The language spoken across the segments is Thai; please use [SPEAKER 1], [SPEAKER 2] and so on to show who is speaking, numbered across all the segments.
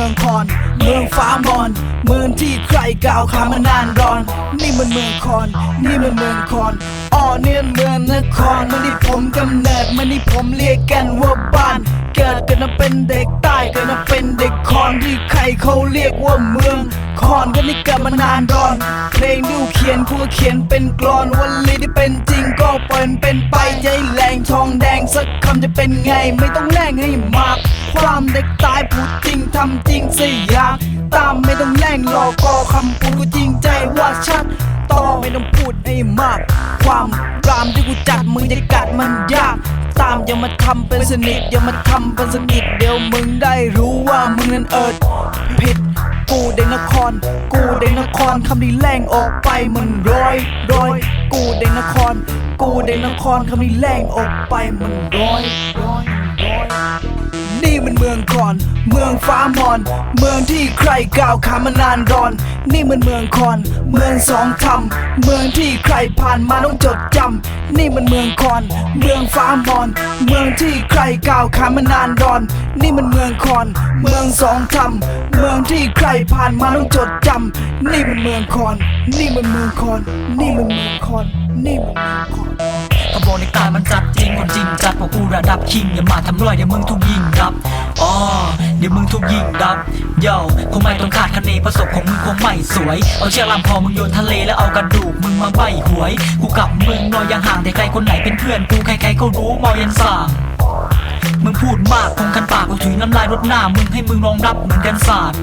[SPEAKER 1] ืองคอน เมืองฟ้ามอน เมืองที่ใครกล่าวขามานานรอน นี่มันเมืองคอน นี่มันเมืองคอนอ้อเนี่ยเมืองนครมันที่ผมกำเนิดมันที่ผมเรียกกันว่าบ้าน เกิดกันมาเป็นเด็กใต้เกิดมาเป็นเด็กคอนที่ใครเขาเรียกว่าเมืองคอนก็นี่เกิดมานานรอน เพลงที่กูเขียนกูเขียนเป็นกลอนวันลีที่เป็นจริงก็เปินเป็นไปใจแรงทองแดงสักคำจะเป็นไงไม่ต้องแรงให้มากความเด็ก พูดจริงทำจริงสิอยางตามไม่ต้องแรงหลอกก็คำพูดกูจริงใจว่าชัดต่อไม่ต้องพูดให้มาก ความรามที่กูจัดมึงจะกัดมันยาก ตามอย่ามาทำเป็นสนิทอย่ามาทำเป็นสนิทเดี๋ยวมึงได้รู้ว่ามึงนั้นเอิดผิดกูเด็กนคร กูเด็กนครคำนี้แรงออกไปมันร้อยร้อยกูเด็กนคร กูเด็กนครคำนี้แรงออกไปมันร้อยร้อย องคอน เมืองฟ้ามอน เมืองที่ใครกล่าวขามานานรอน นี่มันเมืองคอน เมืองสองธรรมเมืองที่ใครผ่านมาต้องจดจำนี่มันเมืองคอน เมืองฟ้ามอน เมืองที่ใครกล่าวขามานานรอน นี่มันเมืองคอน เมืองสองธรรมเมืองที่ใครผ่านมาต้องจดจำนี่มันเมืองคอน นี่มันเมืองคอน นี่มันเมืองคอน นี่มันเมืองคอน
[SPEAKER 2] ขบวนในกายมันจัดจริงคนจริงจัดพวกกูระดับคิงอย่ามาทำรอยเดี๋ยวมึงทุกยิงรับ อ๋อเดี๋ยวมึงทุกยิงดับเย่าคงไม่ต้องขาดคะเนประสบของมึงคงไม่สวย เอาเชือกลำคอมึงโยนทะเลแล้วเอากระดูกมึงมาใบหวย กูกับมึงนอยยังห่างแต่ใครคนไหนเป็นเพื่อนกูใครๆก็รู้มอยันสั่ง มึงพูดมากคงคันปากกูถุยน้ำลายรดหน้า มึงให้มึงรองรับเหมือนกันศาสตร์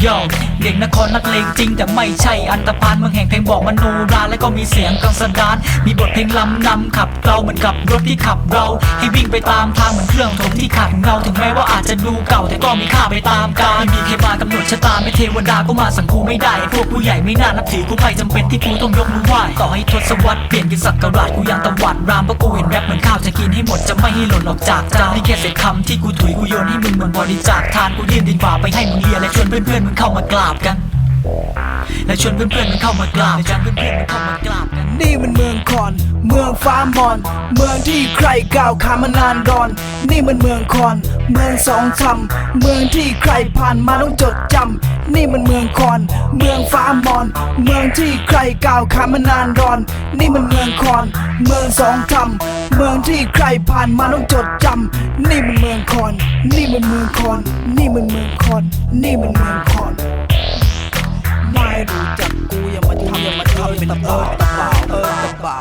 [SPEAKER 2] โย่เด็กนครนักเลงจริง แต่ไม่ใช่อันตรพานเมืองแห่งเพลงบอกมโนราและก็มีเสียงกังสดาน มีบทเพลงลำนำขับเราเหมือนกับรถที่ขับเรา ให้วิ่งไปตามทางเหมือนเครื่องถมที่ขาดเงาถึงแม้ว่าอาจจะดูเก่าแต่ก็มีค่าไปตามกาลไม่มีใครมากำหนดชะตาไม่เทวดาก็มาสั่งกูไม่ได้พวกผู้ใหญ่ไม่น่านับถือกูไม่จำเป็นที่กูต้องยกมือไหว้ต่อให้ทศวรรษเปลี่ยนกินสักการะกูยังตะวัดรามเพราะกูเห็นแรปเหมือนข้าวจะกินให้หมดจะไม่ให้หล่นออกจากจานนี่แค่เศษคำที่กูถุยกูโยนให้มึงเหมือนบริจาคทานกูยื่นดินฝ่าไปให้มึงเลียและชวนเพื่อนๆมึงเข้ามากราบกัน และชวนเพื่อนๆมึงเข้ามากราบกันเพื่อนๆมึงเข้ามากราบกัน
[SPEAKER 1] นี่มันเมืองคอน เมืองฟ้ามอน เมืองที่ใครกล่าวขามานานรอน นี่มันเมืองคอน เมืองสองธรรมเมืองที่ใครผ่านมาต้องจดจำนี่มันเมืองคอน เมืองฟ้ามอน เมืองที่ใครกล่าวขามานานรอน นี่มันเมืองคอน เมืองสองธรรมเมืองที่ใครผ่านมาต้องจดจำนี่มันเมืองคอน นี่มันเมืองคอน นี่มันเมืองคอน นี่มันเมืองคอน ให้รู้จักกูอย่ามาทำอย่ามาทำเป็นตะเบิดตะเบาเออตะเบา